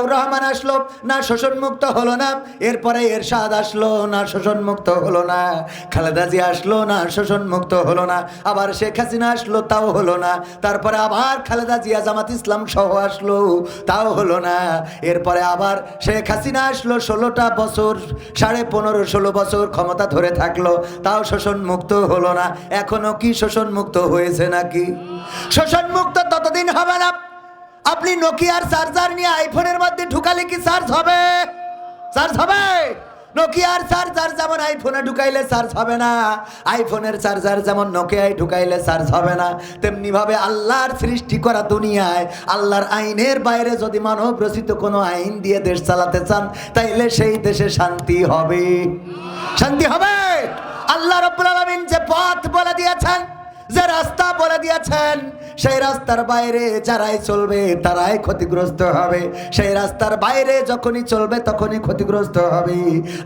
জিয়াউর রহমান আসলো, না শোষণ মুক্ত হলো না। এরপরে এরশাদ আসলো, না শোষণ মুক্ত হলো না। খালেদা আসলো, না শোষণ মুক্ত হলো না। আবার শেখ হাসিনা আসলো, তাও হলো না। তারপরে আবার খালেদা জিয়া, জামাত ইসলাম সহ আসলো, তাও হলো না। এরপরে আবার শেখ হাসিনা আসলো, ষোলোটা বছর, সাড়ে পনেরো, ষোলো বছর ক্ষমতা ধরে থাকল, তাও শোষণ মুক্ত হলো না। এখনও কি শোষণ মুক্ত হয়েছে নাকি? শোষণ মুক্ত ততদিন হবে না। আপনি নোকিয়ার চার্জার নিয়ে আইফোনের মধ্যে ঢুকালে কি চার্জ হবে? চার্জ হবে? নোকিয়ার চার্জার যেমন আইফোনে ঢুকাইলে চার্জ হবে না আইফোনের চার্জার যেমন নোকিয়ায় ঢুকাইলে চার্জ হবে না তেমনি ভাবে আল্লাহর সৃষ্টি করা দুনিয়ায় আল্লাহর আইনের বাইরে যদি মানব রচিত কোনো আইন দিয়ে দেশ চালাতে চান, তাইলে সেই দেশে শান্তি হবে। শান্তি হবে? আল্লাহ রব্বুল আলামিন যে পথ বলে দিয়েছেন, যে রাস্তা বলে দিয়েছেন সেই রাস্তার বাইরে যারাই চলবে তারাই ক্ষতিগ্রস্ত হবে। সেই রাস্তার বাইরে যখনই চলবে তখনই ক্ষতিগ্রস্ত হবে।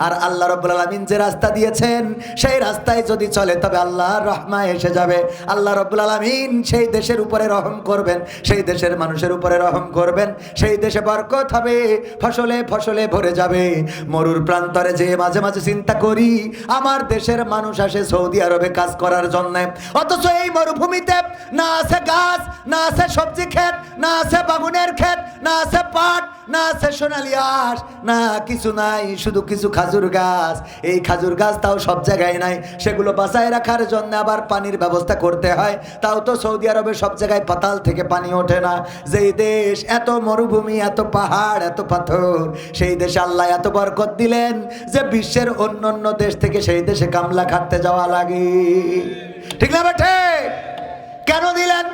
আর আল্লাহ রব্বুল আলামিন যে রাস্তা দিয়েছেন, সেই রাস্তায় যদি চলে তবে আল্লাহর রহমা এসে যাবে। আল্লাহ রব্বুল আলামিন সেই দেশের উপরে রহম করবেন, সেই দেশের মানুষের উপরে রহম করবেন, সেই দেশে বরকত হবে, ফসলে ফসলে ভরে যাবে। মরুর প্রান্তরে যে মাঝে মাঝে চিন্তা করি, আমার দেশের মানুষ আসে সৌদি আরবে কাজ করার জন্য। অথচ এই মরুভূমিতে না আছে গাছ না আছে সবজি ক্ষেত না আছে বাগুনের ক্ষেত না আছে পাট না আছে সোনালি আঁশ। না, কিছু নাই, শুধু কিছু খাজুর গাছ। এই খাজুর গাছ তাও সব জায়গায় নাই। সেগুলো বাঁচায় রাখার জন্য আবার পানির ব্যবস্থা করতে হয়। তাও তো সৌদি আরবে সব জায়গায় পাতাল থেকে পানি ওঠে না। যেই দেশ এত মরুভূমি, এত পাহাড়, এত পাথর, সেই দেশে আল্লাহ এত বরকত দিলেন যে বিশ্বের অন্য অন্য দেশ থেকে সেই দেশে কামলা খাটতে যাওয়া লাগে। ঠিক না বেঠে? কেন দিলেন?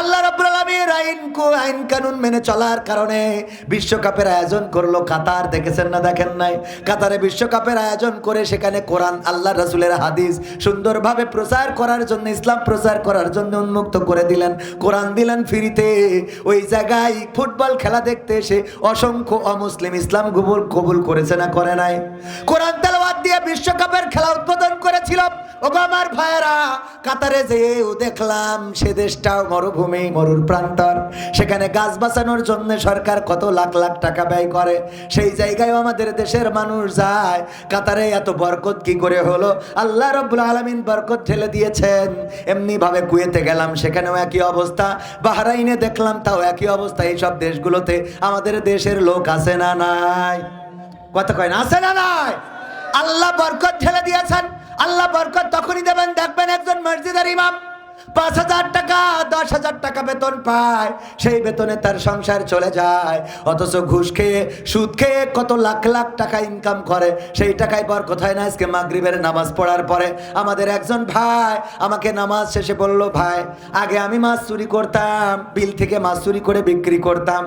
আল্লাহ রাব্বুল আলামিন আইন কো, আইন কানুন মেনে চলার কারণে বিশ্বকাপের আয়োজন করল কাতার। দেখেছেন না, দেখেন নাই? কাতারে বিশ্বকাপের আয়োজন করে সেখানে কোরআন আল্লাহ রাসূলের হাদিস সুন্দরভাবে প্রচার করার জন্য, ইসলাম প্রচার করার জন্য উন্মুক্ত করে দিলেন। কোরআন দিলেন ফ্রিতে। ওই জায়গায় ফুটবল খেলা দেখতে এসে অসংখ্য অমুসলিম ইসলাম কবুল কবুল করেছে না করে নাই? কোরআন তেলাওয়াত দিয়ে বিশ্বকাপের খেলা উদ্বোধন করেছিল ওগো আমার ভাইয়েরা। কাতারে যেও দেখলাম সে দেশটাও মরুভূমি, মরুর প্রান্তর। সেখানে গাছ বাঁচানোর জন্য সরকার কত লাখ লাখ টাকা ব্যয় করে, সেই জায়গায় আমাদের দেশের মানুষ যায়। কাতারে এত বরকত কি করে হলো? আল্লাহ রব্বুল আলমিন বরকত ঠেলে দিয়েছেন। এমনি ভাবে কুয়েতে গেলাম, সেখানেও একই অবস্থা। বাহারাইনে দেখলাম তাও একই অবস্থা। এইসব দেশগুলোতে আমাদের দেশের লোক আছে না নাই? কথা কয় না, আছে না নাই? আল্লাহ বরকত ঠেলে দিয়েছেন। আল্লাহ বরকত তখনই দেবেন, দেখবেন একজন মসজিদের ইমাম পাঁচ হাজার টাকা, দশ হাজার টাকা বেতন পায়। সেই বেতনে তার সংসার চলে যায়। অথচ ঘুষ খেয়ে, সুদ খেয়ে কত লাখ লাখ টাকা ইনকাম করে। সেই টাকায় বর কোথায় না, আজকে মাগরিবের নামাজ পড়ার পরে। আমাদের একজন ভাই আমাকে নামাজ শেষে বলল, ভাই, আগে আমি মাছ চুরি করতাম, বিল থেকে মাছ চুরি করে বিক্রি করতাম।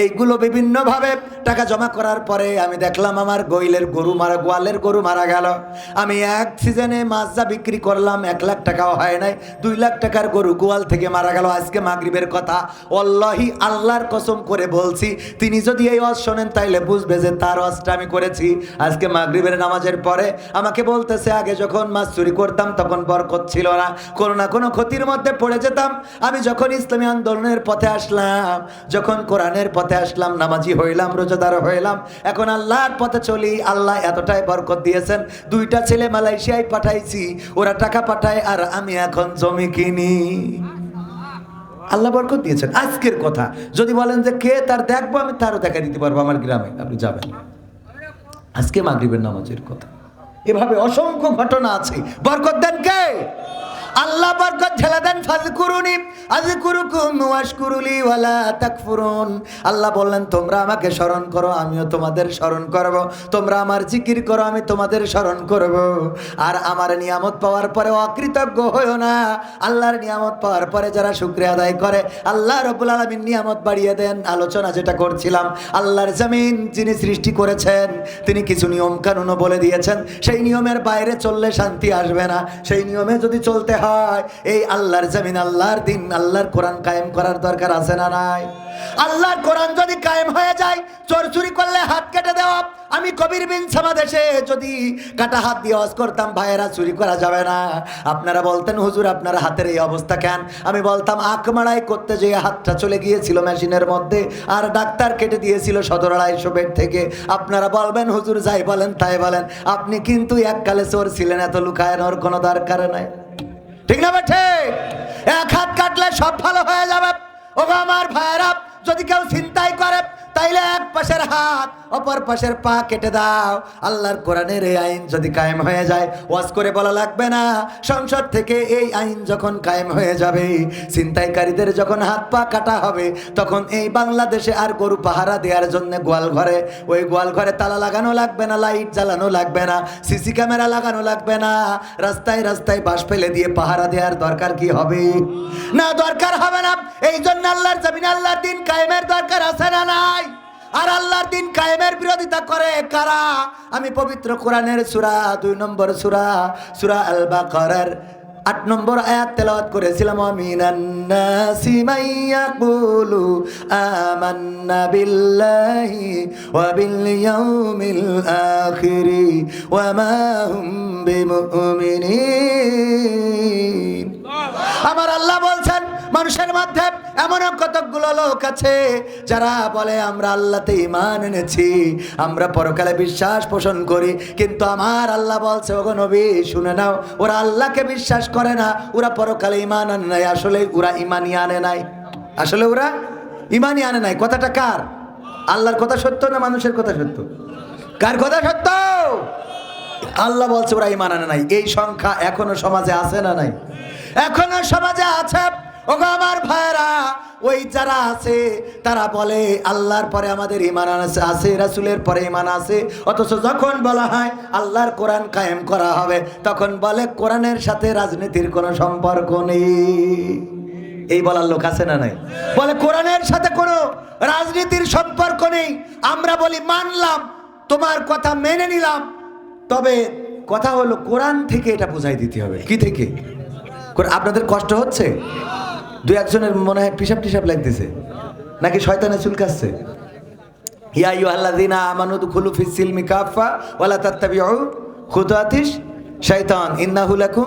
এইগুলো বিভিন্নভাবে টাকা জমা করার পরে আমি দেখলাম আমার গইলের গরু মারা, গোয়ালের গরু মারা গেল। আমি এক সিজনে মাছ যা বিক্রি করলাম, এক লাখ টাকাও হয় নাই। দুই লাখ টাকার গরু গোয়াল থেকে মারা গেল। আজকে মাগরিবের কথা। অল্লাহি আল্লাহর কসম করে বলছি, তিনি যদি এই অজ শোনেন তাইলে বুঝবে যে তার অজটা আমি করেছি। আজকে মাগরিবের নামাজের পরে আমাকে বলতেছে, আগে যখন মাছ চুরি করতাম তখন বরকত ছিল না। কোনো না কোনো ক্ষতির মধ্যে পড়ে যেতাম। আমি যখন ইসলামী আন্দোলনের পথে আসলাম, যখন কোরআনের পথে আসলাম, নামাজি হইলাম, রোজাদার হইলাম। এখন আল্লাহর পথে চলি, আল্লাহ এতটাই বরকত দিয়েছেন। দুইটা ছেলে মালয়েশিয়ায় পাঠাইছি, ওরা টাকা পাঠায়, আর আমি এখন জমি কিনি। আল্লাহ বরকত দিয়েছেন। আজকের কথা, যদি বলেন যে কে তার দেখব, আমি তারও দেখা দিতে পারব আমার গ্রামে। আপনি যাবেন আজকে মাগরিবের নামাজের কথা। এভাবে অসংখ্য ঘটনা আছে। বরকত দেন কে? আল্লাহ বরকত ঢেলে দেন, ফাজকুরুনি, আযকুরুকুম ওয়াশকুরুলি ওয়ালা তাকফুরুন। আল্লাহ বললেন, তোমরা আমাকে স্মরণ করো, আমিও তোমাদের স্মরণ করব। তোমরা আমার জিকির করো, আমি তোমাদের স্মরণ করব। আর আমার নিয়ামত পাওয়ার পরে অকৃতজ্ঞ হইও না। আল্লাহর নিয়ামত পাওয়ার পরে যারা শুকরিয়া আদায় করে, আল্লাহ রব্বুল আলামিন নিয়ামত বাড়িয়ে দেন। আলোচনা যেটা করছিলাম, আল্লাহর জমিন যিনি সৃষ্টি করেছেন, তিনি কিছু নিয়ম কানুনও বলে দিয়েছেন। সেই নিয়মের বাইরে চললে শান্তি আসবে না। সেই নিয়মে যদি চলতে হয় এই আল্লাহর জমিন, আল্লাহর দিন, আল্লাহর কোরআন কায়েম করার দরকার আছে না নাই? আল্লাহর কোরআন যদি কায়েম হয়ে যায়, চোর চুরি করলে হাত কেটে দেওয়া। আমি কবির বিন সমাদেশে যদি কাটা হাত দিয়ে ওয়াজ করতাম, ভাইয়েরা চুরি করা যাবে না। আপনারা বলতেন, হুজুর, আপনার হাতের এই অবস্থা কেন? আমি বলতাম, আখ মারাই করতে যে হাতটা চলে গিয়েছিল মেশিনের মধ্যে, আর ডাক্তার কেটে দিয়েছিল সদর আড়াইশো বেড থেকে। আপনারা বলবেন, হুজুর, যাই বলেন, তাই বলেন। আপনি কিন্তু এককালে চোর ছিলেন, এত লুকায়নোর কোনো দরকার নাই। ঠিক না বেঠে? এক হাত কাটলে সব ভালো হয়ে যাবে। ও আমার ভাইয়েরা, যদি কেউ চিন্তাই করে, তাইলে এক পাশের হাত অপর পাশের পা কেটে দাও। আল্লাহর কোরআনের এই আইন যদি কায়েম হয়ে যায়, ওয়াজ করে বলা লাগবে না। সংসদ থেকে এই আইন যখন কায়েম হয়ে যাবে, ছিনতাইকারীদের যখন হাত পা কাটা হবে, তখন এই বাংলাদেশে আর গরু পাহারা দেওয়ার জন্য গোয়াল ঘরে ওই গোয়াল ঘরে তালা লাগানো লাগবে না, লাইট জ্বালানো লাগবে না, সিসি ক্যামেরা লাগানো লাগবে না। রাস্তায় রাস্তায় বাস ফেলে দিয়ে পাহারা দেওয়ার দরকার কি হবে? না, দরকার হবে না। এই জন্য আল্লাহর জমিন আল্লাহর দিন কায়েমের দরকার আছে না নাই? আর আল্লাহর দিন কায়েমের বিরোধিতা করে কারা? আমি পবিত্র কোরআনের সুরা দুই নম্বর সূরা সূরা আল বাকারার আট নম্বর আয়াত তেলাওয়াত করেছিলাম। আমিনান নাসি মাইয়াকুলু আমান্না বিল্লাহি ওয়া বিল ইয়াউমিল আখিরি ওয়া মা হুম বিমুমিনিন। আমার আল্লাহ বলছেন মানুষের মধ্যে এমন কতকগুলো লোক আছে যারা বলে, আমরা আল্লাহতে ইমান এনেছি, আমরা পরকালে বিশ্বাস পোষণ করি, কিন্তু আমার আল্লাহ বলছে, ওগো নবী, শুনে নাও, ওরা আল্লাহকে বিশ্বাস করে না, ওরা পরকালে ইমান আনে নাই, আসলে ওরা ইমানই আনে নাই? আসলে ওরা ইমানই আনে নাই। কথাটা কার? আল্লাহর কথা সত্য না মানুষের কথা সত্য? কার কথা সত্য? আল্লাহ বলছে, ওরা ইমান আনে নাই। এই সংখ্যা এখনও সমাজে আছে না নাই? এখনও সমাজে আছে। ওগো আমার ভাইরা ওই যারা আছে, তারা বলে, আল্লাহর পরে আমাদের ইমান আছে আছে রাসুলের পরে ইমান আছে অথচ যখন বলা হয়, আল্লাহর কোরআন কায়েম করা হবে, তখন বলে, কোরআনের সাথে রাজনীতির কোনো সম্পর্ক নেই। এই বলার লোক আছে না নাই? বলে, কোরআনের সাথে কোনো রাজনীতির সম্পর্ক নেই। আমরা বলি, মানলাম, তোমার কথা মেনে নিলাম। তবে কথা হলো, কোরআন থেকে এটা বুঝাই দিতে হবে। কি থেকে? আপনাদের কষ্ট হচ্ছে? দু একজনের মনে হয় পিসাব টিসাব লাগতেছে। নাকি শয়তানে চুলকাচ্ছে ইয়া আইয়ুহাল্লাযীনা আমানু দুখুলু ফিস সিলমি কাফা ওয়ালা তাত্তাবিউ খুতুয়াতিস শাইতান, ইন্নাহু লাকুম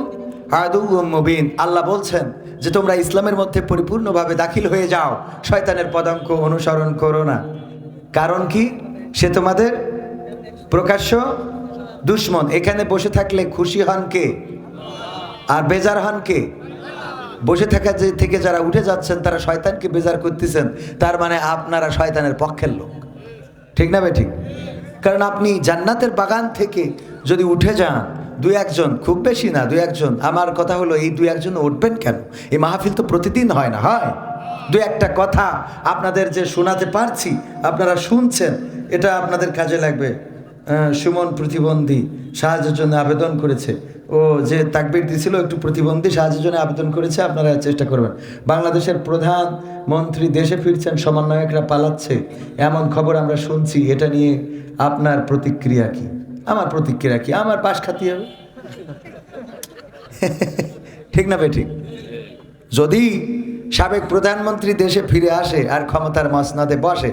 আদুউম মুবিন। আল্লাহ বলছেন যে, তোমরা ইসলামের মধ্যে পরিপূর্ণভাবে দাখিল হয়ে যাও। শয়তানের পদাঙ্ক অনুসরণ করো না। কারণ কি? সে তোমাদের প্রকাশ্য দুশ্মন। এখানে বসে থাকলে খুশি হন কে? আর বেজার হন কে? বসে থাকা যে থেকে যারা উঠে যাচ্ছেন, তারা শয়তানকে বেজার করতেছেন, তার মানে আপনারা শয়তানের পক্ষের লোক। ঠিক না ঠিক? কারণ আপনি জান্নাতের বাগান থেকে যদি উঠে যান, দুই একজন, খুব বেশি না, দুই একজন, আমার কথা হলো এই দুই একজন উঠবেন কেন? এই মাহফিল তো প্রতিদিন হয় না, হয়? দু একটা কথা আপনাদের যে শোনাতে পারছি, আপনারা শুনছেন, এটা আপনাদের কাজে লাগবে। সুমন প্রতিবন্ধী সাহায্যের জন্য আবেদন করেছে। ও যে তাকবির দিছিল একটু প্রতিবন্ধী সাহায্যের জন্য আবেদন করেছে, আপনারা চেষ্টা করবেন। বাংলাদেশের প্রধান মন্ত্রী দেশে ফিরছেন, সমন্বয়করা পালাচ্ছে। এমন খবর আমরা শুনছি, এটা নিয়ে আপনার প্রতিক্রিয়া কি? আমার প্রতিক্রিয়া কি? আমার পাশ খাতি হবে। ঠিক না বে ঠিক? যদি সাবেক প্রধানমন্ত্রী দেশে ফিরে আসে আর ক্ষমতার মসনাদে বসে,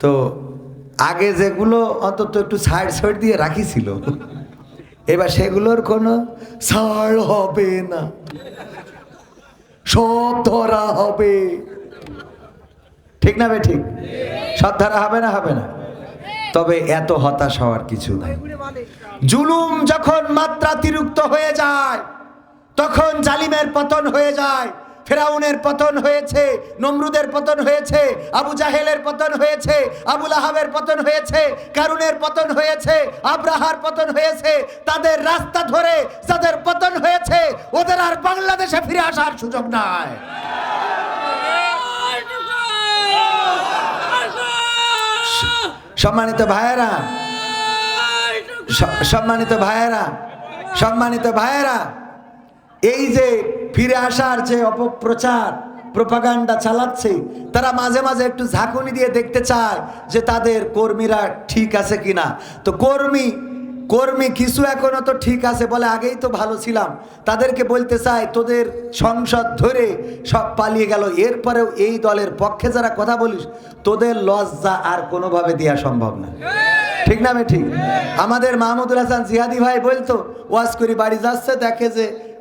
তো আগে যেগুলো অন্তত একটু সাইড সাইড দিয়ে রাখিছিল, এবার সেগুলোর কোনো ছাড় হবে না। সব ধরা হবে। ঠিক না বে ঠিক? সব ধরা হবে না হবে না? তবে এত হতাশ হওয়ার কিছু নাই। জুলুম যখন মাত্রাতিরিক্ত হয়ে যায়, তখন জালিমের পতন হয়ে যায়। ফেরাউনের পতন হয়েছে, নমরুদের পতন হয়েছে, আবু জাহেলের পতন হয়েছে আবুল আহাবের পতন হয়েছে, কারুনের পতন হয়েছে, আব্রাহার পতন হয়েছে, তাদের রাস্তা ধরে যাদের পতন হয়েছে, ওদের আর বাংলাদেশে ফিরে আসার সুযোগ নাই। সম্মানিত ভাইয়েরা সম্মানিত ভাইয়েরা সম্মানিত ভাইয়েরা, এই যে ফিরে আসার যে অপপ্রচার প্রপাগান্ডা চালাচ্ছে, তারা মাঝে মাঝে একটু ঝাঁকুনি দিয়ে দেখতে চায় যে তাদের কর্মীরা ঠিক আছে কিনা। তো কর্মী কর্মী কিছু এখনও তো ঠিক আছে বলে আগেই তো ভালো ছিলাম। তাদেরকে বলতে চাই তোদের সংসদ ধরে সব পালিয়ে গেল। এরপরেও এই দলের পক্ষে যারা কথা বলিস, তোদের লজ্জা আর কোনোভাবে দেওয়া সম্ভব না। ঠিক না ঠিক? আমাদের মাহমুদুল হাসান জিহাদি ভাই বলতো, ওয়াজ করি বাড়ি যাচ্ছে, দেখে যে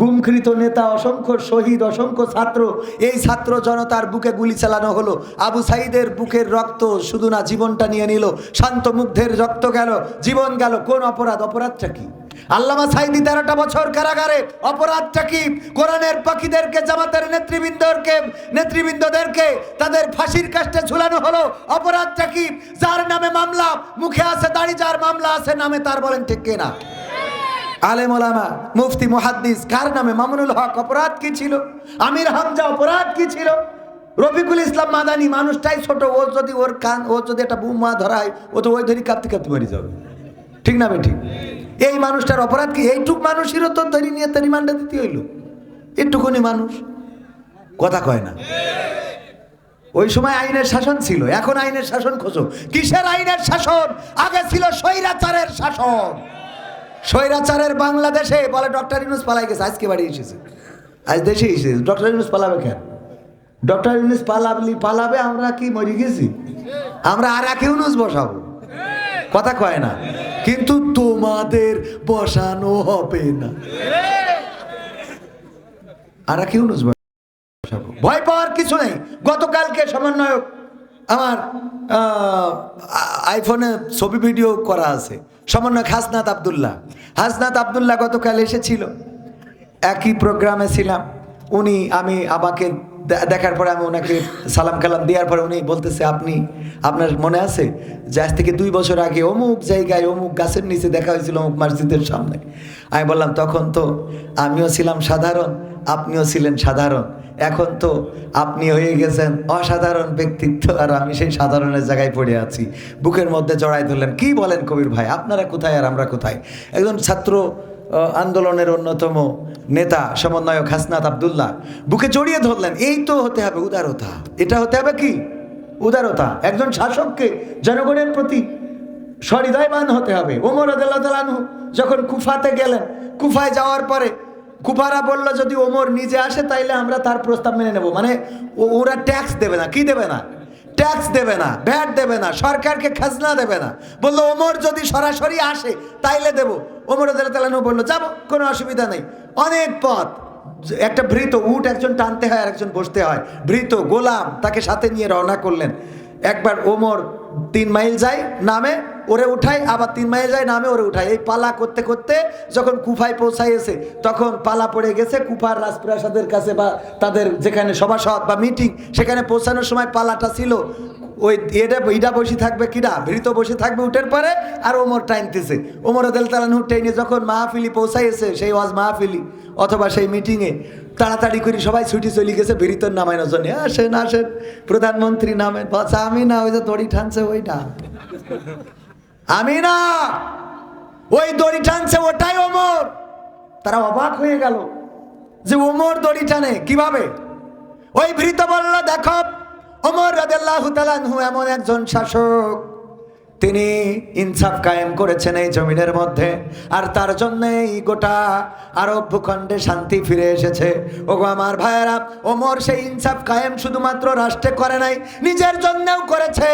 গুমকৃত নেতা, অসংখ্য শহীদ, অসংখ্য ছাত্র, এই ছাত্র জনতার বুকে গুলি চালানো হলো। আবু সাইদের বুকের রক্ত শুধু না জীবনটা নিয়ে নিল। শান্ত মুগ্ধের রক্ত গেল, জীবন গেল। কোন অপরাধ? অপরাধটা কি? আল্লামা সাইদি তেরোটা বছর কারাগারে, অপরাধটা কি? কোরআনের পাখিদেরকে, জামাতের নেতৃবৃন্দকে, নেতৃবৃন্দদেরকে তাদের ফাঁসির কাষ্টে ঝুলানো হলো। অপরাধটা কি? যার নামে মামলা, মুখে আছে দাড়ি, যার মামলা আছে নামে, তার বলেন ঠিক কিনা? আলেম ওলামা, মুফতি, মুহাদ্দিস, কার নামে? মামুনুল হক, অপরাধ কি ছিল? আমির হামজা, অপরাধ কি ছিল? রফিকুল ইসলাম মাদানি, মানুষটাই ছোট, ও যদি ওর কান, ও যদি একটা বুমা ধরায় ও তো ওই ধরি কাঁপতে কাঁপতে মরে যাবে। ঠিক না বেঠিক? এই মানুষটার অপরাধ কি? এইটুক মানুষেরও তো ধরি নিয়ে তো রিমান্ডে দিতে হইল। একটুকুনি মানুষ। কথা কয় না। ওই সময় আইনের শাসন ছিল, এখন আইনের শাসন খোঁজো। কিসের আইনের শাসন? আগে ছিল স্বৈরাচারের শাসন। স্বৈরাচারের বাংলাদেশে, বলে ডক্টর ইউনুস পালাই গেছে, আজকে বাড়ি এসেছে। আজ দেশে এসেছে। ডক্টর ইউনুস পালাবে কেন? ডক্টর ইউনুস পালাবলি পালাবে, আমরা কি মরে গেছি? আমরা আর এক ইউনুস বসাবো। কথা কয় না, কিন্তু তোমাদের বসানো হবে না। আর এক ইউনুস বসাবো। ভয় পাওয়ার কিছু নেই। গতকালকে সমন্বয়ক আমার আইফোনে ছবি ভিডিও করা আছে। সমন্বয়ক হাসনাত আবদুল্লাহ। হাসনাত আবদুল্লাহ গতকাল এসেছিল। একই প্রোগ্রামে ছিলাম। উনি আমি আমাকে দেখার পরে আমি ওনাকে সালাম কালাম দেওয়ার পরে উনি বলতেছে, আপনি, আপনার মনে আছে যে আজ থেকে দুই বছর আগে অমুক জায়গায় অমুক গাছের নিচে দেখা হয়েছিল অমুক মসজিদের সামনে? আমি বললাম, তখন তো আমিও ছিলাম সাধারণ, আপনিও ছিলেন সাধারণ। এখন তো আপনি হয়ে গেছেন অসাধারণ ব্যক্তিত্ব আর আমি সেই সাধারণের জায়গায় পড়ে আছি। বুকের মধ্যে জড়াই ধরলেন, কি বলেন কবির ভাই? আপনারা কোথায় আর আমরা কোথায়? একজন ছাত্র আন্দোলনের অন্যতম নেতা, সমন্বয়ক হাসনাত আবদুল্লাহ, বুকে জড়িয়ে ধরলেন, এই তো হতে হবে উদারতা। এটা হতে হবে কি? উদারতা। একজন শাসককে জনগণের প্রতি সহৃদয়বান হতে হবে। ওমর আদালু যখন কুফাতে গেলেন, কুফায় যাওয়ার পরে কুফারা বলল, যদি ওমর নিজে আসে, তাইলে আমরা তার প্রস্তাব মেনে নেব। মানে ওরা ট্যাক্স দেবে না। কি দেবে না? ট্যাক্স দেবে না, ভ্যাট দেবে না, সরকারকে খাজনা দেবে না। বলল, ওমর যদি সরাসরি আসে, তাইলে দেবো। ওমর আদালু বলল, যাব, কোনো অসুবিধা নেই। অনেক পথ। একটা ভৃত উট একজন টানতে হয় আর একজন বসতে হয়। ভৃত গোলাম তাকে সাথে নিয়ে রওনা করলেন। একবার ওমর তিন মাইল যায়, নামে ওরে উঠায় আবার তিন মাইল যায় নামে ওরে উঠায় এই পালা করতে করতে যখন কুফায় পৌঁছাইয়েছে, তখন পালা পড়ে গেছে কুফার রাজপ্রাসাদের কাছে বা তাদের যেখানে সভাসদ বা মিটিং সেখানে পৌঁছানোর সময় পালাটা ছিল। ওই এটা ইটা বসে থাকবে কিরা? ভৃত বসে থাকবে উঠের পরে, আর ওমর টাইনতেছে ওমর দেল তালানহু টেনে যখন মাহফিলি পৌঁছাইয়েছে, সেই ওয়াজ মাহফিলি অথবা সেই মিটিংয়ে তাড়াতাড়ি করে সবাই ছুটি চলে গেছে, ভৃতর নামানোর জন্য আসেন আসেন। প্রধানমন্ত্রী নামেন বাচ্চা আমি না, ওই যে দড়ি ঠানছে ওইটা। আমি না ওই দড়ি টানছে ওটাই ওমর। তারা অবাক হয়ে গেল যে ওমর দড়ি টানে, কীভাবে? ওই ভৃত বলল, দেখো, ওমর তালানহু এমন একজন শাসক তিনি ইনসাফ কায়েম করেছেন এই জমিনের মধ্যে। আর তার জন্যই গোটা আরব ভূখণ্ডে শান্তি ফিরে এসেছে। ওগো আমার ভাইয়েরা, ওমর সেই ইনসাফ কায়েম শুধুমাত্র রাষ্ট্রে করে নাই, নিজের জন্যও করেছে।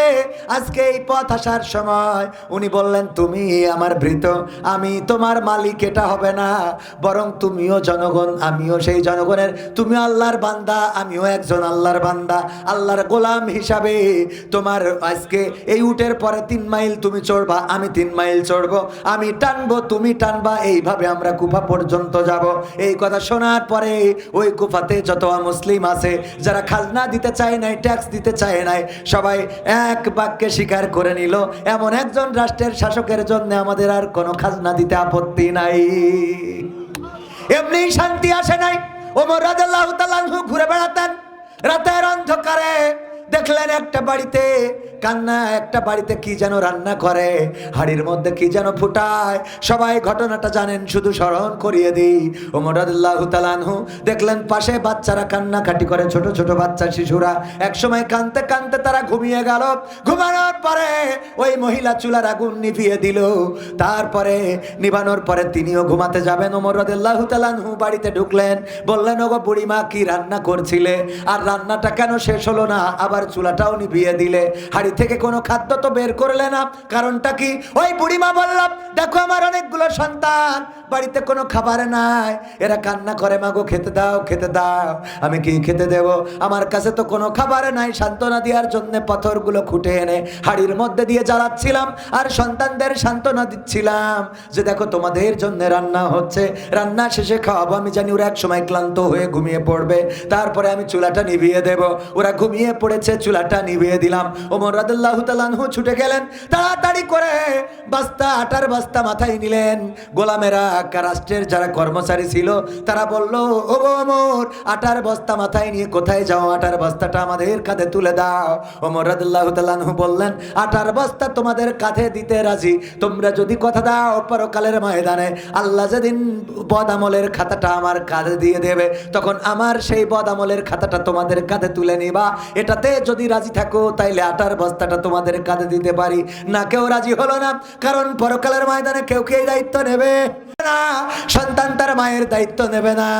আজকে এই পথ আসার সময় উনি বললেন, তুমি আমার ভৃত, আমি তোমার মালিক, এটা হবে না। বরং তুমিও জনগণ, আমিও সেই জনগণের। তুমি আল্লাহর বান্দা, আমিও একজন আল্লাহর বান্দা। আল্লাহর গোলাম হিসাবে তোমার আজকে এই উটের পরে তিন মাইল তুমি চড়বা, আমি তিন মাইল চড়বো। আমি টানবো, তুমি টানবা, এইভাবে আমরা কুফা পর্যন্ত যাব। এই কথা শোনার পরে ওই কুফাতে যত মুসলিম আছে, যারা খাজনা দিতে চায় নাই ট্যাক্স দিতে চায় নাই, সবাই এক বাক্যে স্বীকার করে নিল, এমন একজন রাষ্ট্রের শাসকের জন্য আমাদের আর কোনো খাজনা দিতে আপত্তি নাই। এমনি শান্তি আসে নাই। ওমর আনহু ঘুরে বেড়াতেন। রাতের অন্ধকারে দেখলেন একটা বাড়িতে কান্না, একটা বাড়িতে কি যেন রান্না করে, হাড়ির মধ্যে কি যেন ফুটায়, সবাই ঘটনাটা জানেন, শুধু স্মরণ করিয়ে দিই। ওমর রাদিয়াল্লাহু তাআলা দেখলেন, পাশে বাচ্চারা কান্নাকাটি করে, ছোট ছোট বাচ্চা, শিশুরা। একসময় কানতে কানতে তারা ঘুমিয়ে গেল। ঘুমানোর পরে ওই মহিলা চুলার আগুন নিভিয়ে দিল। তারপরে, নিভানোর পরে তিনিও ঘুমাতে যাবেন। ওমর রাদিয়াল্লাহু তাআলা আনহু বাড়িতে ঢুকলেন। বললেন, ওগো বুড়িমা, কি রান্না করছিলে? আর রান্নাটা কেন শেষ হলো না? আবার চুলাটাও নিভিয়ে দিলে। হাড়ি থেকে কোনো খাদ্য তো বের করলে না। কারণটা কি? ওই বুড়িমা বললাম, দেখো আমার অনেকগুলো সন্তান বাড়িতে কোনো খাবার নাই। এরা কান্না করে, মাগো, খেতে দাও খেতে দাও। আমি কি খেতে দেব? আমার কাছে তো কোনো খাবার নাই। সান্ত্বনা দেওয়ার জন্য পাথরগুলো খুঁটে এনে হাড়ির মধ্যে দিয়ে জ্বালাচ্ছিলাম আর সন্তানদের সান্ত্বনা দিচ্ছিলাম। যে দেখো, তোমাদের জন্য রান্না হচ্ছে। রান্না শেষে খাওয়াবো। আমি জানি ওরা এক সময় ক্লান্ত হয়ে ঘুমিয়ে পড়বে। তারপরে আমি চুলাটা নিভিয়ে দেব। ওরা ঘুমিয়ে পড়েছে, চুলাটা নিভিয়ে দিলাম। ওমর রাদিল্লাহু তালানহু ছুটে গেলেন। তাড়াতাড়ি করে বাস্তা, আটার বাস্তা মাথায় নিলেন। গোলামেরা কা- রাষ্ট্রের যারা কর্মচারী ছিল, তারা বলল, ও ওমর আটার বস্তা মাথায় নিয়ে কোথায় যাও? আটার বস্তাটা আমাদের কাঁধে তুলে দাও। ওমর রাদিল্লাহু তালানহু বললেন, আটার বস্তা তোমাদের কাঁধে দিতে রাজি। তোমরা যদি কথা দাও পরকালের ময়দানে, আল্লাহ যেদিন বদ আমলের খাতাটা আমার কাঁধে দিয়ে দেবে, তখন আমার সেই বদ আমলের খাতাটা তোমাদের কাঁধে তুলে নিবা। এটাতে যদি রাজি থাকো, তাইলে আটার বস্তাটা তোমাদের কাঁধে দিতে পারি। না, কেউ রাজি হলো না, কারণ পরকালের ময়দানে কেউ কে দায়িত্ব নেবে? না, সন্তান তার মায়ের দায়িত্ব নেবে না।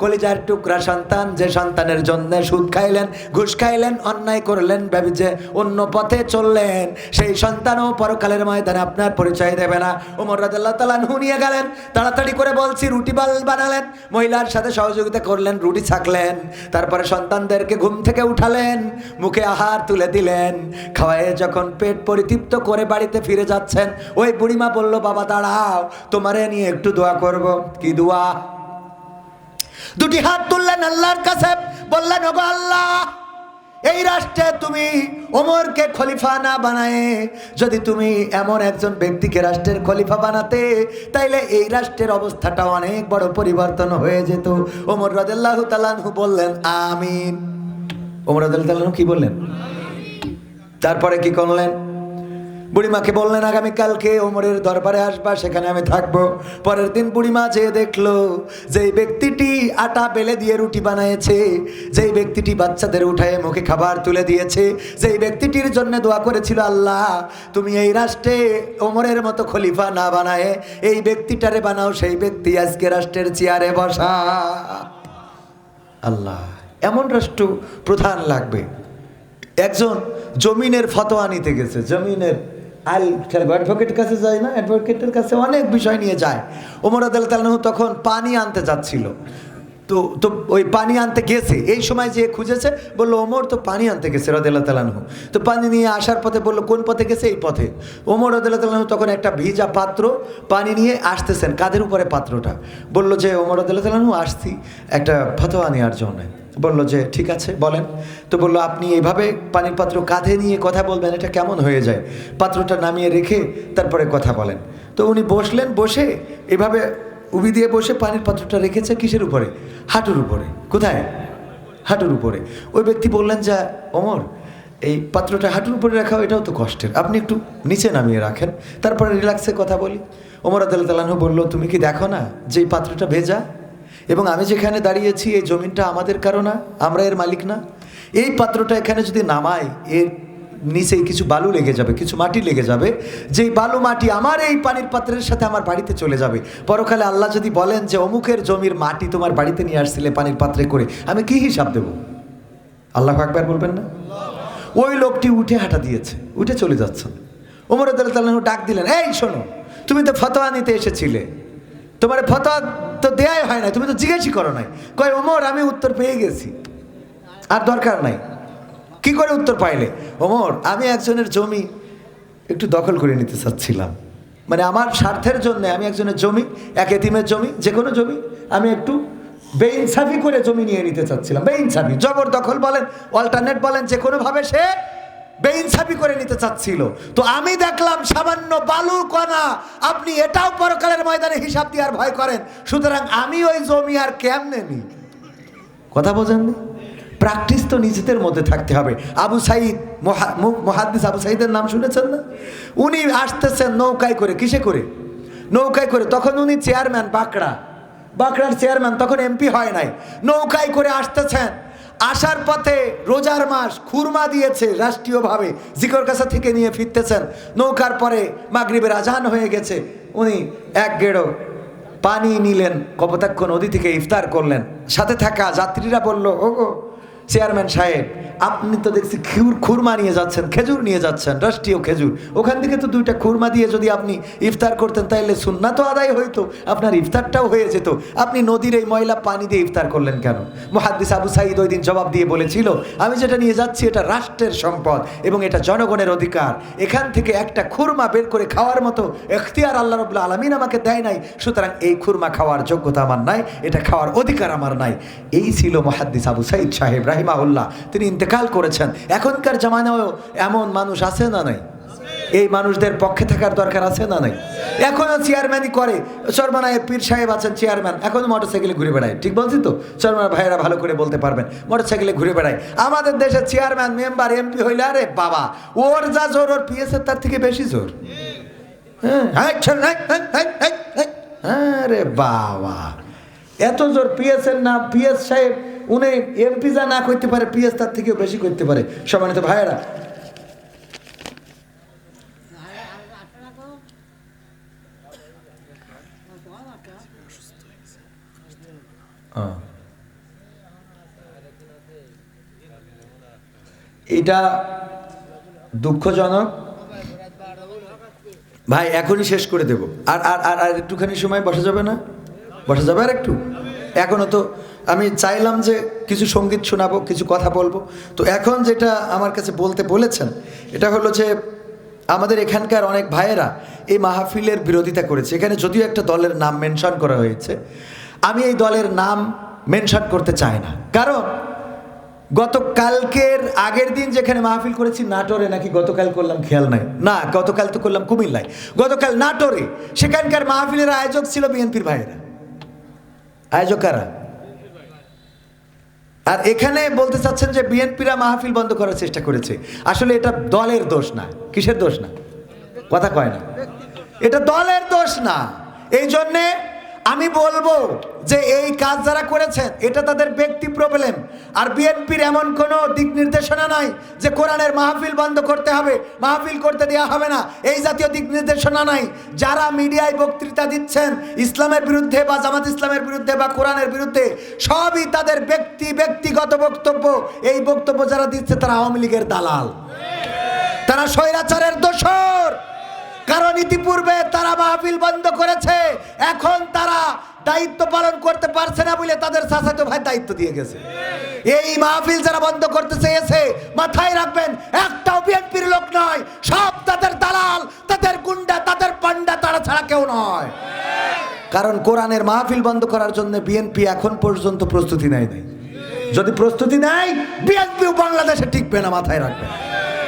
কলিজার টুকরা সন্তান যে সন্তানের জন্য সুদ খাইলেন, ঘুষ খাইলেন, অন্যায় করলেন যে অন্য পথে চললেন, সেই সন্তানও পরকালের ময়দানে আপনার পরিচয় দেবে না। ওমর রাদিয়াল্লাহু তাআলা আনহু নিয়ে গেলেন, তাড়াতাড়ি করে বলছি, রুটি বাল বানালেন। মহিলার সাথে সহযোগিতা করলেন, রুটি ছাকলেন। তারপরে সন্তানদেরকে ঘুম থেকে উঠালেন, মুখে আহার তুলে দিলেন। খাওয়ায়ে যখন পেট পরিতৃপ্ত করে বাড়িতে ফিরে যাচ্ছেন, ওই বুড়িমা বলল, বাবা, দাঁড়াও, তোমারে নিয়ে একটু দোয়া করব। কি দোয়া? দুটি হাত তুললেন আল্লাহর কাছে, বললেন, ওগো আল্লাহ, এই রাষ্ট্রে তুমি ওমরকে খলিফা না বানায়, যদি তুমি এমন একজন ব্যক্তিকে রাষ্ট্রের খলিফা বানাতে, তাইলে এই রাষ্ট্রের অবস্থাটা অনেক বড় পরিবর্তন হয়ে যেত। ওমর রাদিয়াল্লাহু তাআলাহু বললেন, আমিন। ওমর রাদিয়াল্লাহু তাআলাহু কি বললেন? তারপরে কি করলেন? বুড়িমাকে বললেন, আগামীকালকে ওমরের দরবারে আসবা, সেখানে আমি থাকব। পরের দিন বুড়িমা যেয়ে দেখল, যেই ব্যক্তিটি আটা বেলে দিয়ে রুটি বানিয়েছে, যেই ব্যক্তিটি বাচ্চাদের উঠায় মুখে খাবার তুলে দিয়েছে, যেই ব্যক্তিটির জন্য দোয়া করেছিল, আল্লাহ, তুমি এই রাষ্ট্রে ওমরের মতো খলিফা না বানায়, এই ব্যক্তিটারে বানাও, সেই ব্যক্তি আজকে রাষ্ট্রের চেয়ারে বসা। আল্লাহ, এমন রাষ্ট্র প্রধান লাগবে। একজন জমিনের ফতোয়া নিতে গেছে, জমিনের আল অ্যাডভোকেটের কাছে যায় না অ্যাডভোকেটের কাছে অনেক বিষয় নিয়ে যায়। ওমর আদাল তালাহু তখন পানি আনতে যাচ্ছিল। তো তো ওই পানি আনতে গেছে। এই সময় যে খুঁজেছে, বলল ওমর তো পানি আনতে গেছে রদেল্লা তালানহু তো পানি নিয়ে আসার পথে বলল, কোন পথে গেছে? এই পথে। ওমর রদেল্লা তালানহু তখন একটা ভিজা পাত্র পানি নিয়ে আসতেছেন, কাদের উপরে পাত্রটা? বলল যে ওমর রদেল্লা তালানহু আসছি, একটা ফতোয়া নেওয়ার জন্য। বলল যে, ঠিক আছে, বলেন। তো বলল, আপনি এইভাবে পানির পাত্র কাঁধে নিয়ে কথা বলবেন, এটা কেমন হয়ে যায়? পাত্রটা নামিয়ে রেখে তারপরে কথা বলেন। তো উনি বসলেন, বসে এভাবে উবি দিয়ে বসে পানির পাত্রটা রেখেছে কিসের উপরে? হাঁটুর উপরে। কোথায়? হাঁটুর উপরে। ওই ব্যক্তি বললেন যা অমর এই পাত্রটা হাঁটুর উপরে রাখাও এটাও তো কষ্টের। আপনি একটু নিচে নামিয়ে রাখেন, তারপরে রিল্যাক্সে কথা বলি। ওমর আদাল তালানহু বলল, তুমি কি দেখো না যে পাত্রটা ভেজা? এবং আমি যেখানে দাঁড়িয়েছি, এই জমিনটা আমাদের কারও না, আমরা এর মালিক না। এই পাত্রটা এখানে যদি নামাই এর নিচে কিছু বালু লেগে যাবে, কিছু মাটি লেগে যাবে। যেই বালু মাটি আমার এই পানির পাত্রের সাথে আমার বাড়িতে চলে যাবে। পরকালে আল্লাহ যদি বলেন যে, অমুকের জমির মাটি তোমার বাড়িতে নিয়ে আসছিলে পানির পাত্রে করে, আমি কি হিসাব দেব? আল্লাহ একবার বলবেন না? ওই লোকটি উঠে হাঁটা দিয়েছে, উঠে চলে যাচ্ছেন ওমর আদাল্লাহ ডাক দিলেন, এই শোনো, তুমি তো ফতোয়া নিতে এসেছিলে। তোমার ফতোয়া তো দেয়াই হয় না তুমি তো জিজ্ঞাসই করো নাই। কয়, ওমর, আমি উত্তর পেয়ে গেছি। আর দরকার নাই। কি করে উত্তর পাইলে? ওমর, আমি একজনের জমি একটু দখল করে নিতে চাচ্ছিলাম। মানে আমার স্বার্থের জন্য আমি একজনের জমি, এক এতিমের জমি যে কোনো জমি, আমি একটু বেইনসাফি করে জমি নিয়ে নিতে চাচ্ছিলাম। বেইনসাফি, জবরদখল বলেন অল্টারনেট বলেন যে কোনোভাবে সে বেইনসাফি করে নিতে চাচ্ছিল। তো আমি দেখলাম সামান্য বালু কণা আপনি এটাও পরকালের ময়দানে হিসাব দিয়ে আর ভয় করেন। সুতরাং আমি ওই জমি আর কেমনে নিই কথা বোঝেননি প্র্যাকটিস তো নিজেদের মধ্যে থাকতে হবে। আবু সাইদ, মহা- মু- মহাদ্দিস আবু সাইদের নাম শুনেছেন না? উনি আসতেছেন নৌকায় করে, কিসে করে? নৌকায় করে, তখন উনি চেয়ারম্যান বাঁকড়া। বাঁকড়ার চেয়ারম্যান তখন এমপি হয় নাই। নৌকায় করে আসতেছেন। আসার পথে রোজার মাস খুরমা দিয়েছে রাষ্ট্রীয়ভাবে, জিকর কাছা থেকে নিয়ে ফিরতেছেন। নৌকার পরে মাগরীবের আজান হয়ে গেছে। উনি এক গেড়ো পানি নিলেন, কপতাক্ষ নদী থেকে ইফতার করলেন। সাথে থাকা যাত্রীরা বলল ও গো চেয়ারম্যান সাহেব, আপনি তো দেখছি খুর খুরমা নিয়ে যাচ্ছেন, খেজুর নিয়ে যাচ্ছেন, রাষ্ট্রীয় খেজুর। ওখান থেকে তো দুইটা খুরমা দিয়ে যদি আপনি ইফতার করতেন, তাইলে সুন্না তো আদায় হইতো, আপনার ইফতারটাও হয়ে যেত। আপনি নদীর এই ময়লা পানি দিয়ে ইফতার করলেন কেন? মহাদ্দিস আবু সাইদ ওই দিন জবাব দিয়ে বলেছিল, আমি যেটা নিয়ে যাচ্ছি, এটা রাষ্ট্রের সম্পদ এবং এটা জনগণের অধিকার। এখান থেকে একটা খুরমা বের করে খাওয়ার মতো এখতিয়ার আল্লাহ রবুল্লা আলমিন আমাকে দেয় নাই। সুতরাং এই খুরমা খাওয়ার যোগ্যতা আমার নাই, এটা খাওয়ার অধিকার আমার নাই। এই ছিল মহাদ্দিস আবু সাইদ সাহেব রাহিমাহুল্লাহ তিনি ইন্তেকাল করেছেন এখনকার জামানায়ও এমন মানুষ আছে না নাই এই মানুষদের পক্ষে থাকার দরকার আছে না নাই এখনও চেয়ারম্যানই করে চরমানায় পীর সাহেব আছেন চেয়ারম্যান এখনও মোটরসাইকেলে ঘুরে বেড়ায় ঠিক বলছি তো চরমানা ভাইয়েরা ভালো করে বলতে পারবেন মোটরসাইকেলে ঘুরে বেড়ায় আমাদের দেশের চেয়ারম্যান মেম্বার এমপি হইলে আরে বাবা ওর যা জোর ওর পিএসের তার থেকে বেশি জোর হ্যাঁ হ্যাঁ, হ্যাঁ, হ্যাঁ, হ্যাঁ, হ্যাঁ, হ্যাঁ। আরে বাবা এত জোর পিএস এর নাম পিএস সাহেব, উনি এমপি যা না করতে পারে, পিএস তার থেকেও বেশি করতে পারে। সম্মানিত ভাইয়েরা। এটা দুঃখজনক। ভাই, এখনই শেষ করে দেব। আর আর আর একটুখানি সময় বসা যাবে না? বসা যাবে আর একটু? এখনও তো আমি চাইলাম যে কিছু সংগীত শোনাবো, কিছু কথা বলব। তো এখন যেটা আমার কাছে বলতে বলেছেন, এটা হলো যে আমাদের এখানকার অনেক ভাইয়েরা এই মাহফিলের বিরোধিতা করেছে। এখানে যদিও একটা দলের নাম মেনশন করা হয়েছে, আমি এই দলের নাম মেনশন করতে চাই না। কারণ গতকালকের আগের দিন যেখানে মাহফিল করেছি, নাটোরে নাকি গতকাল করলাম, খেয়াল নাই। না, গতকাল তো করলাম কুমিল্লায়। গতকাল নাটোরে, সেখানকার মাহফিলের আয়োজক ছিল বিএনপির ভাইয়েরা। আয়োজক কারা আর এখানে বলতে চাচ্ছেন যে বিএনপিরা মাহফিল বন্ধ করার চেষ্টা করেছে। আসলে এটা দলের দোষ না, কিসের দোষ না? কথা কয় না। এটা দলের দোষ না। এই জন্যে আমি বলব যে এই কাজ যারা করেছেন, এটা তাদের ব্যক্তি প্রবলেম আর বিএনপির এমন কোনো দিক নির্দেশনা নাই যে কোরআনের মাহফিল বন্ধ করতে হবে, মাহফিল করতে দেওয়া হবে না। এই জাতীয় দিক নির্দেশনা নাই। যারা মিডিয়ায় বক্তৃতা দিচ্ছেন, ইসলামের বিরুদ্ধে বা জামাত ইসলামের বিরুদ্ধে বা কোরআনের বিরুদ্ধে, সবই তাদের ব্যক্তি, ব্যক্তিগত বক্তব্য। এই বক্তব্য যারা দিচ্ছে, তারা আওয়ামী লীগের দালাল। তারা স্বৈরাচারের দোষর। কারণ ইতিপূর্বে তারা মাহফিল বন্ধ করেছে। এখন তারা দায়িত্ব পালন করতে পারছে না বলে তাদের চাচাতো ভাই দায়িত্ব দিয়ে গেছে। এই মাহফিল যারা বন্ধ করতে চেয়েছে, মাথায় রাখবেন, একটাও বিএনপির লোক নয়, সব তাদের দালাল, তাদের গুন্ডা, তাদের পান্ডা তারা ছাড়া কেউ নয়। কারণ কোরআনের মাহফিল বন্ধ করার জন্য বিএনপি এখন পর্যন্ত প্রস্তুতি নেয় নাই যদি প্রস্তুতি নেয়, বিএনপিও বাংলাদেশে টিকবে না, মাথায় রাখবেন।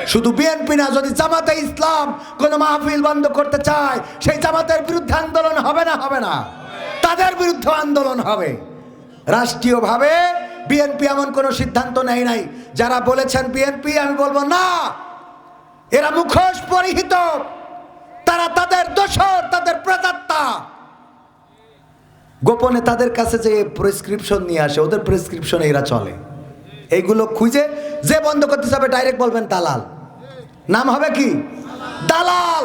শুধু বিএনপি না, যদি জামাতে ইসলাম কোনো মাহফিল বন্ধ করতে চায়, সেই জামাতের বিরুদ্ধে আন্দোলন হবে না হবে না। তাদের বিরুদ্ধে আন্দোলন হবে। রাষ্ট্রীয়ভাবে বিএনপি এমন কোনো সিদ্ধান্ত নেয় নাই। যারা বলেছেন বিএনপি আমি বলব না। এরা মুখোশ পরিহিত। তারা তাদের দোষর, তাদের প্রদাত্তা গোপনে তাদের কাছে যে প্রেসক্রিপশন নিয়ে আসে, ওদের প্রেসক্রিপশনে এরা চলে। এইগুলো খুঁজে যে বন্ধ করতে যাবে ডাইরেক্ট বলবেন দালাল। নাম হবে কি? দালাল।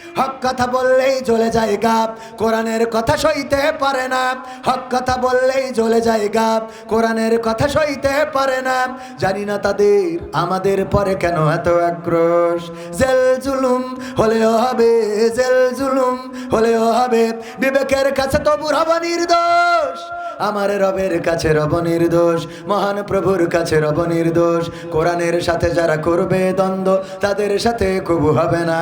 হক কথা বললেই জ্বলে যায় গাপ কোরআনের কথা সইতে পারে না। হক কথা বললেই জ্বলে যায় গাপ কোরআনের কথা সইতে পারে না। জানি না তাদের, আমাদের পরে কেন এত আক্রোশ। জেল জুলুম হলেও হবে, জেল জুলুম হলেও হবে। বিবেকের কাছে তো বুড়াবো নির্দোষ, আমার রবের কাছে রব নির্দোষ, মহান প্রভুর কাছে রব নির্দোষ। কোরআনের সাথে যারা করবে দ্বন্দ্ব, তাদের সাথে কবু হবে না।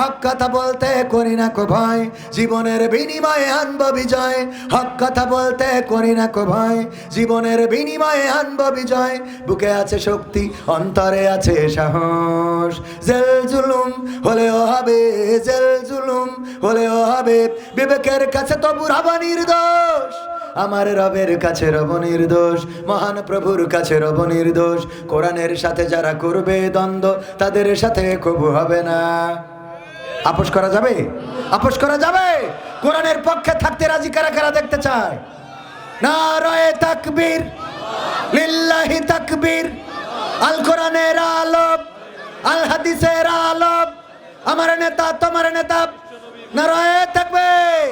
হক কথা বলতে করি না কো ভয় জীবনের বিনিময়ে আনব বিজয়। হক কথা বলতে করি না কো ভয় জীবনের বিনিময়ে আনব বিজয়। বুকে আছে শক্তি, অন্তরে আছে সাহস। জেল জুলুম হলেও হবে, জেল জুলুম হলেও হবে। বিবেকের কাছে তো বুড়াবা নির্দোষ, আমার রবের কাছে রব নির্দোষ, মহান প্রভুর কাছে রব নির্দোষ। কোরআনের সাথে যারা করবে দ্বন্দ্ব, তাদের সাথে কবু হবে না। আপোষ করা যাবে? আপোষ করা যাবে? কোরআনের পক্ষে থাকতে রাজি কারা কারা দেখতে চায়? না রয়ে তাকবীর, লিল্লাহি তাকবীর, আল কোরআনের আলম আল হাদিসের আলম আমার নেতা, তোমার নেতা না রয়ে তাকবীর।